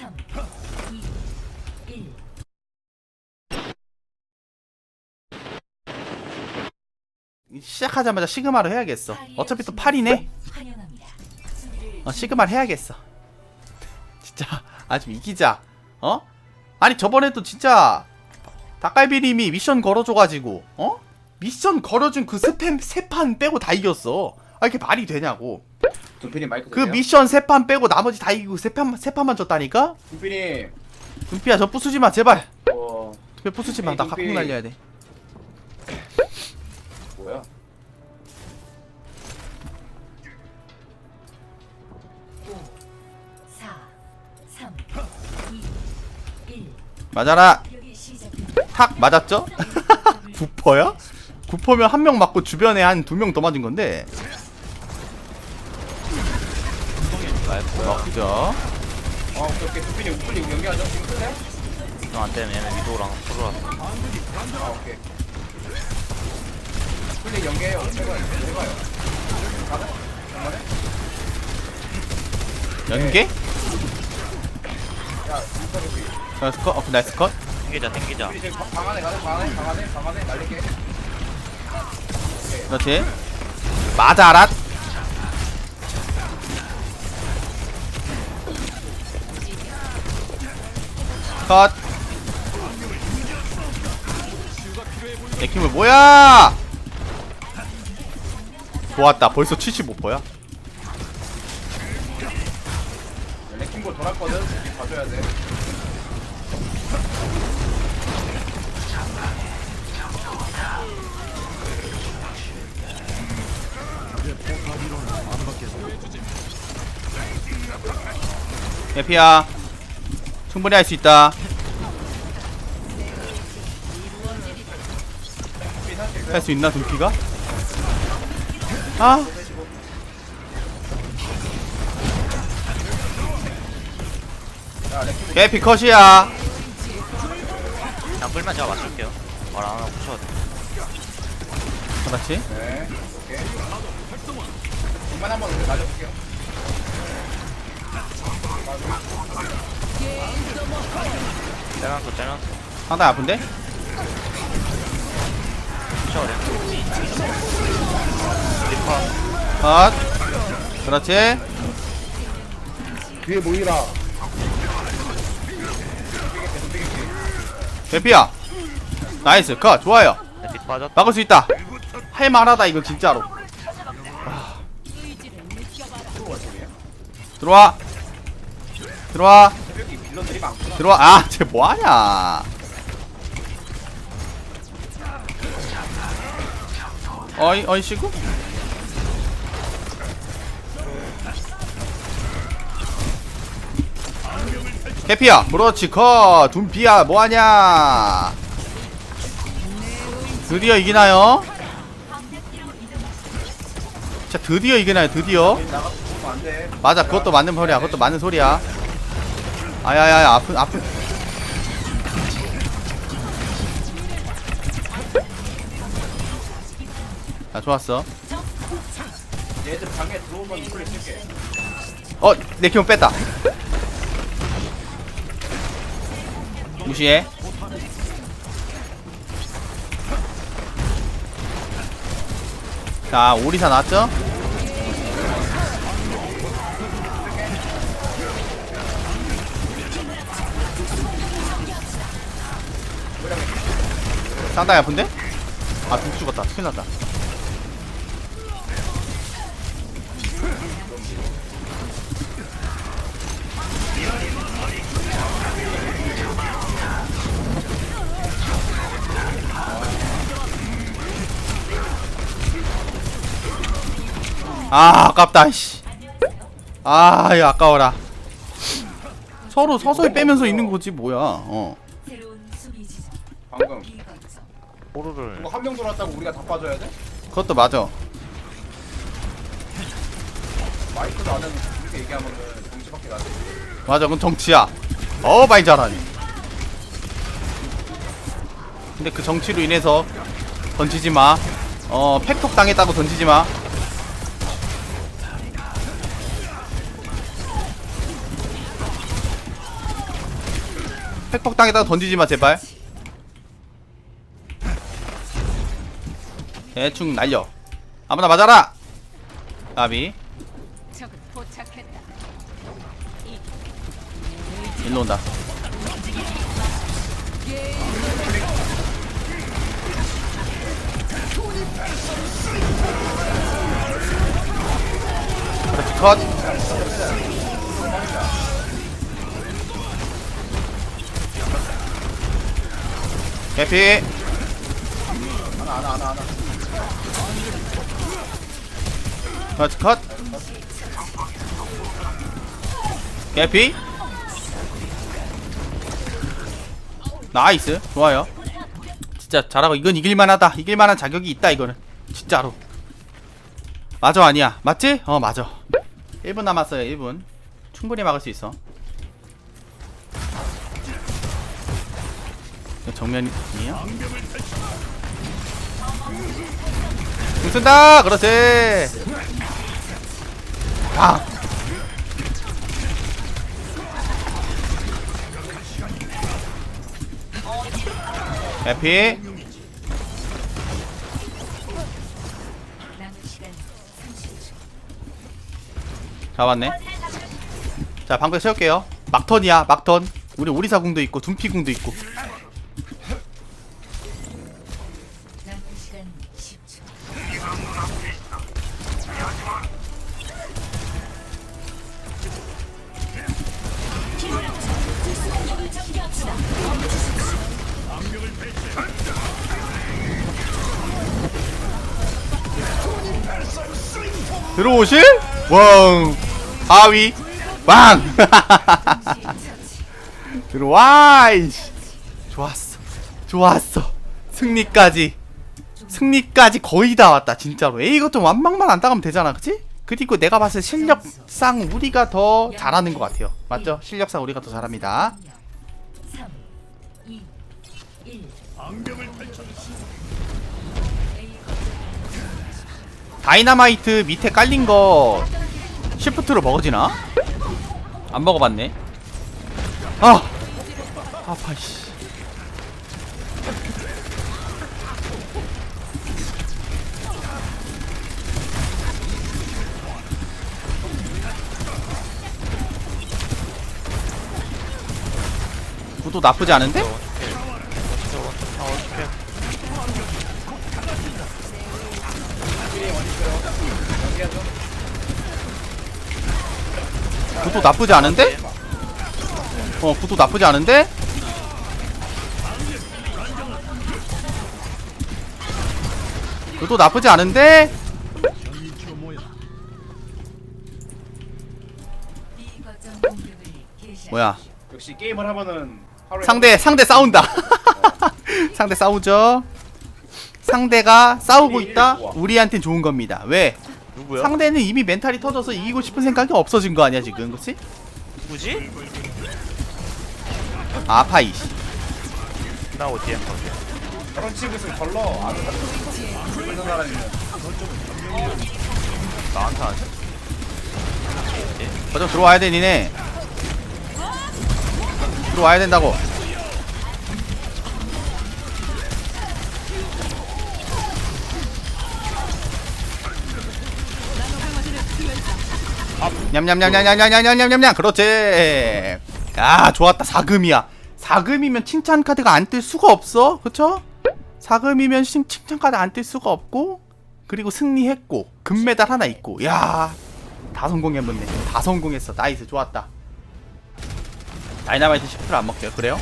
3, 2, 1. 시작하자마자 시그마로 해야겠어. 어차피 또 8이네. 환영합니다. 수비를 어, 시그마를 해야겠어. 진짜 아 좀 이기자. 어? 아니 저번에도 진짜 닭갈비님이 미션 걸어줘가지고 어? 미션 걸어준 그 스팸 세 판 빼고 다 이겼어. 아 이게 말이 되냐고. 두피님 마이크 그 되세요? 미션 세 판 빼고 나머지 다 이기고 세판세 판만 졌다니까? 두피님 눈피야 저 부수지 마 제발. 어 왜 부수지 마. 나 에이, 눈빛. 날려야 돼. 뭐야? 5, 4, 3, 2, 1. 맞아라. 여기 시작됩니다. 탁 맞았죠? 구퍼야? 구퍼면 한 명 맞고 주변에 한 두 명 더 맞은 건데. 맞죠? 어 오케이 오케이 우플리 연기하죠? 지금 쓸래? 너안 되면 얘는 위도랑 프로라 아 오케이 우플리 연기해요 해봐요 해봐요 가네? 정말에? 연계? 야 인터 두피 나이스 컷? 어, 나이스 컷? 두피 지금 방- 방 안에 가네 방 안에 방 안에 방 안에 날릴게 그렇지. 맞아라. 컷. 내 킴을 뭐야? 좋았다. 벌써 75%야? 레킹볼 돌았거든 우리 봐줘야 돼 에피야. 충분히 할 수 있다. 할 수 있나, dum피가? 아, 에피 컷이야. 그냥 끌면 제가 맞출게요 말 안 하고 붙여도 돼 그렇지. 네 오케이 한번 날려볼게요 떼면서 떼면서 상당히 아픈데? 그래 리퍼 컷. 그렇지. 뒤에 모이라 에피야. 나이스. 컷. 좋아요. 빠졌다 막을 수 있다. 할 만하다 이거 진짜로. 아. 들어와. 들어와. 빌런들이 많구나 들어와. 아, 쟤 뭐하냐? 어이, 어이 시구? 캐피야, 그렇지, 커, 둠피야, 뭐하냐? 드디어 이기나요? 자, 드디어 이기나요, 드디어? 안돼 맞아 그것도 맞는 소리야 그것도 맞는 소리야 아야야야 아픈 아픈. 아 좋았어. 얘들 방에 들어오면 플레이 쓸게 어 내키면 뺐다. 무시해. 자 오리사 나왔죠? 상당히 아픈데? 아, 죽 죽었다. 큰일 났다. 아, 아깝다, 씨. 아, 야, 아까워라. 서로 서서히 빼면서 있는 거지, 뭐야. 어. 방금 B 거점. 포르를 이거 한명 돌았다고 우리가 다 빠져야 돼? 그것도 맞아. 마이크도 안 하고 이렇게 얘기하면은 정치밖에 나지 맞아, 그건 정치야. 어, 많이 잘하네. 근데 그 정치로 인해서 던지지 마. 어, 팩톡 당했다고 던지지 마. 팩폭 땅에다가 던지지 마 제발 대충 날려. 아무나 맞아라! 포착했다. 일로 온다. 그렇지 컷. 개피 그렇지 컷. 개피? 나이스. 좋아요. 진짜 잘하고 이건 이길만하다. 이길만한 자격이 있다 이거는. 진짜로. 맞아 아니야. 맞지? 어 맞아. 1분 남았어요 1분. 충분히 막을 수 있어? 궁 쓴다! 그렇지 아. 해피. 남은 시간 30초. 잡았네. 자 방금 세울게요. 막턴이야 막턴. 우리 오리사궁도 있고 둠피궁도 있고 들어오실? 왕. 하위. 왕. 들어와 이씨. 좋았어. 좋았어. 승리까지. 승리까지 거의 다 왔다 진짜로. 에이 이것 좀 완막만 안 따가면 되잖아 그치? 그리고 내가 봤을 때 실력상 우리가 더 잘하는 것 같아요. 맞죠? 실력상 우리가 더 잘합니다 다이나마이트 밑에 깔린 거 시프트로 먹어지나? 안 먹어봤네 아 아파 씨 구도 나쁘지 않은데? 구도 나쁘지 않은데? 어 구도 나쁘지 않은데? 구도 나쁘지 않은데? 뭐야 역시 게임을 하면은 상대 상대 싸운다 상대 싸우죠 상대가 싸우고 있다 우리한텐 좋은 겁니다 왜? 누구야? 상대는 이미 멘탈이 터져서 이기고 싶은 생각이 없어진 거 아니야 지금 그치? 누구지? 아파이 씨 나 어디야? 저런 친구 있으면 걸러 아는 사람 사람이면 나한테 하지? 거점 들어와야 돼 니네 들어와야 된다고 냠냠냠냠냠냠냠냠냠냠 그렇지 아 좋았다 4금이야 4금이면 칭찬 카드가 안 뜰 수가 없어 그쵸? 4금이면 칭찬 카드 안 뜰 수가 없고 그리고 승리했고 금메달 하나 있고 야 다 성공해봤네. 다 성공했어. 나이스. 좋았다. 다이나마이트 시프트를 안 먹게요. 그래요?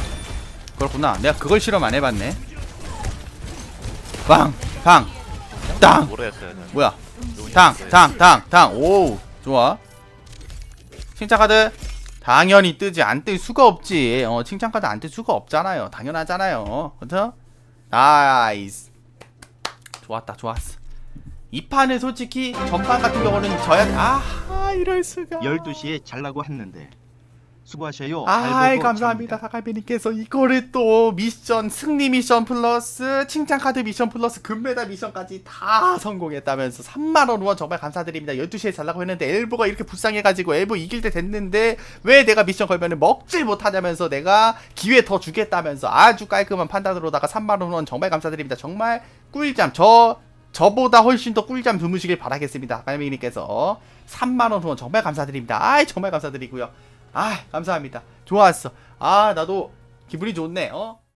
그렇구나. 내가 그걸 실험 안 해봤네. 빵! 당! 땅! 모르겠어요. 저는. 뭐야? 당! 당! 당! 당! 오! 좋아. 칭찬 카드 당연히 뜨지. 안 뜰 수가 없지. 어, 칭찬 카드 안 뜰 수가 없잖아요. 당연하잖아요. 그렇죠? 나이스. 좋았다. 좋았어. 이 판은 솔직히 전판 같은 경우는 져야 아 이럴 수가 12시에 잘라고 했는데 수고하셔요. 아이 감사합니다. 사갈비님께서. 이거를 또 미션 승리 미션 플러스 칭찬 카드 미션 플러스 금메달 미션까지 다 성공했다면서 3만 원 후원 정말 감사드립니다. 12시에 잘라고 했는데 엘보가 이렇게 불쌍해가지고 엘보 이길 때 됐는데 왜 내가 미션 걸면은 먹질 못하냐면서 내가 기회 더 주겠다면서 아주 깔끔한 판단으로다가 3만 원 후원 정말 감사드립니다. 정말 꿀잠 저 저보다 훨씬 더 꿀잠 주무시길 바라겠습니다. 갈비님께서. 3만원 후원 정말 감사드립니다. 아이 정말 감사드리고요 아 감사합니다. 좋았어. 아 나도 기분이 좋네 어